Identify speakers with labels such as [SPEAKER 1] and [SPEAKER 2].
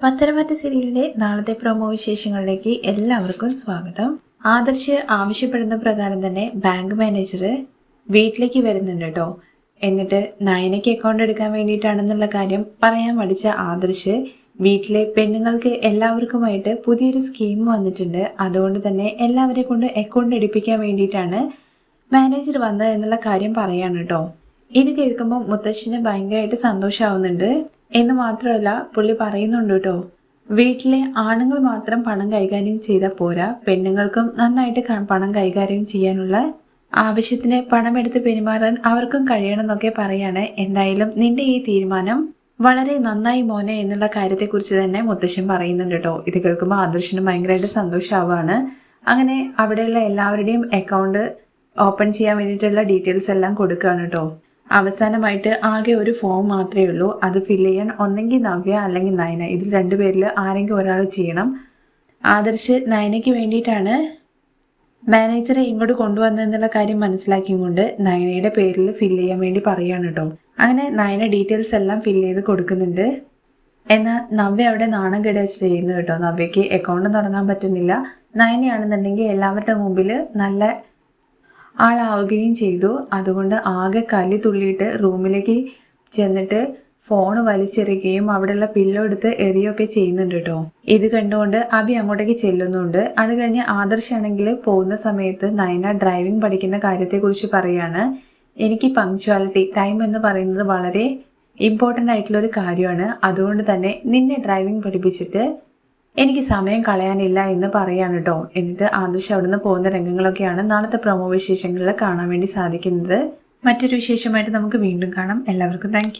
[SPEAKER 1] പത്തനംതിട്ട സീരിയലിന്റെ നാളത്തെ പ്രൊമോ വിശേഷങ്ങളിലേക്ക് എല്ലാവർക്കും സ്വാഗതം. ആദർശ് ആവശ്യപ്പെടുന്ന പ്രകാരം തന്നെ ബാങ്ക് മാനേജർ വീട്ടിലേക്ക് വരുന്നുണ്ട് കേട്ടോ. എന്നിട്ട് നയനയ്ക്ക് അക്കൗണ്ട് എടുക്കാൻ വേണ്ടിയിട്ടാണെന്നുള്ള കാര്യം പറയാൻ മടിച്ച ആദർശ് വീട്ടിലെ പെണ്ണുങ്ങൾക്ക് എല്ലാവർക്കുമായിട്ട് പുതിയൊരു സ്കീം വന്നിട്ടുണ്ട്. അതുകൊണ്ട് തന്നെ എല്ലാവരെ കൊണ്ട് അക്കൗണ്ട് എടുപ്പിക്കാൻ വേണ്ടിയിട്ടാണ് മാനേജർ വന്നത് എന്നുള്ള കാര്യം പറയാണ് കേട്ടോ. ഇത് കേൾക്കുമ്പോൾ മുത്തശ്ശിന് ഭയങ്കരമായിട്ട് സന്തോഷമാവുന്നുണ്ട് എന്ന് മാത്രമല്ല പുള്ളി പറയുന്നുണ്ട് കേട്ടോ വീട്ടിലെ ആണുങ്ങൾ മാത്രം പണം കൈകാര്യം ചെയ്താൽ പോരാ. പെണ്ണുങ്ങൾക്കും നന്നായിട്ട് പണം കൈകാര്യം ചെയ്യാനുള്ള ആവശ്യത്തിന് പണമെടുത്ത് പെരുമാറാൻ അവർക്കും കഴിയണമെന്നൊക്കെ പറയാണ്. എന്തായാലും നിന്റെ ഈ തീരുമാനം വളരെ നന്നായി മോനെ എന്നുള്ള കാര്യത്തെക്കുറിച്ച് തന്നെ മുത്തശ്ശൻ പറയുന്നുണ്ട് കേട്ടോ. ഇത് കേൾക്കുമ്പോൾ ആദർശന് ഭയങ്കരമായിട്ട് സന്തോഷമാവാണ് അങ്ങനെ അവിടെയുള്ള എല്ലാവരുടെയും അക്കൗണ്ട് ഓപ്പൺ ചെയ്യാൻ വേണ്ടിയിട്ടുള്ള ഡീറ്റെയിൽസ് എല്ലാം കൊടുക്കുകയാണ് കേട്ടോ. അവസാനമായിട്ട് ആകെ ഒരു ഫോം മാത്രമേ ഉള്ളൂ. അത് ഫില്ല് ചെയ്യാൻ ഒന്നെങ്കിൽ നവ്യ അല്ലെങ്കിൽ നയന. ഇതിൽ രണ്ടുപേരിൽ ആരെങ്കിലും ഒരാൾ ചെയ്യണം. ആദർശ് നയനയ്ക്ക് വേണ്ടിയിട്ടാണ് മാനേജറെ ഇങ്ങോട്ട് കൊണ്ടുവന്നെന്നുള്ള കാര്യം മനസ്സിലാക്കിയും കൊണ്ട് നയനയുടെ പേരിൽ ഫില്ല് ചെയ്യാൻ വേണ്ടി പറയാണ് കേട്ടോ അങ്ങനെ നയന ഡീറ്റെയിൽസ് എല്ലാം ഫില്ല് ചെയ്ത് കൊടുക്കുന്നുണ്ട്. എന്നാൽ നവ്യ അവിടെ നാണം കെടുവച്ചിട്ട് ചെയ്യുന്നു കേട്ടോ നവ്യക്ക് അക്കൗണ്ട് തുടങ്ങാൻ പറ്റുന്നില്ല. നയനയാണെന്നുണ്ടെങ്കിൽ എല്ലാവരുടെ മുമ്പിൽ നല്ല ആളാവുകയും ചെയ്തു. അതുകൊണ്ട് ആകെ കലി തുള്ളിയിട്ട് റൂമിലേക്ക് ചെന്നിട്ട് ഫോൺ വലിച്ചെറിയുകയും അവിടെയുള്ള പില്ലോ എടുത്ത് എറിയൊക്കെ ചെയ്യുന്നുണ്ട് കേട്ടോ. ഇത് കണ്ടുകൊണ്ട് അബി അങ്ങോട്ടേക്ക് ചെല്ലുന്നുണ്ട്. അത് കഴിഞ്ഞ് ആദർശാണെങ്കിൽ പോകുന്ന സമയത്ത് നയന ഡ്രൈവിംഗ് പഠിക്കുന്ന കാര്യത്തെക്കുറിച്ച് പറയാണ്. എനിക്ക് പങ്ക്ച്വാലിറ്റി ടൈം എന്ന് പറയുന്നത് വളരെ ഇമ്പോർട്ടന്റ് ആയിട്ടുള്ള ഒരു കാര്യമാണ്. അതുകൊണ്ട് തന്നെ നിന്നെ ഡ്രൈവിംഗ് പഠിപ്പിച്ചിട്ട് എനിക്ക് സമയം കളയാനില്ല എന്ന് പറയാണ് കേട്ടോ എന്നിട്ട് ആദർശ് അവിടുന്ന് പോകുന്ന രംഗങ്ങളൊക്കെയാണ് നാളത്തെ പ്രമോ വിശേഷങ്ങളിൽ കാണാൻ വേണ്ടി സാധിക്കുന്നത്. മറ്റൊരു വിശേഷമായിട്ട് നമുക്ക് വീണ്ടും കാണാം. എല്ലാവർക്കും താങ്ക്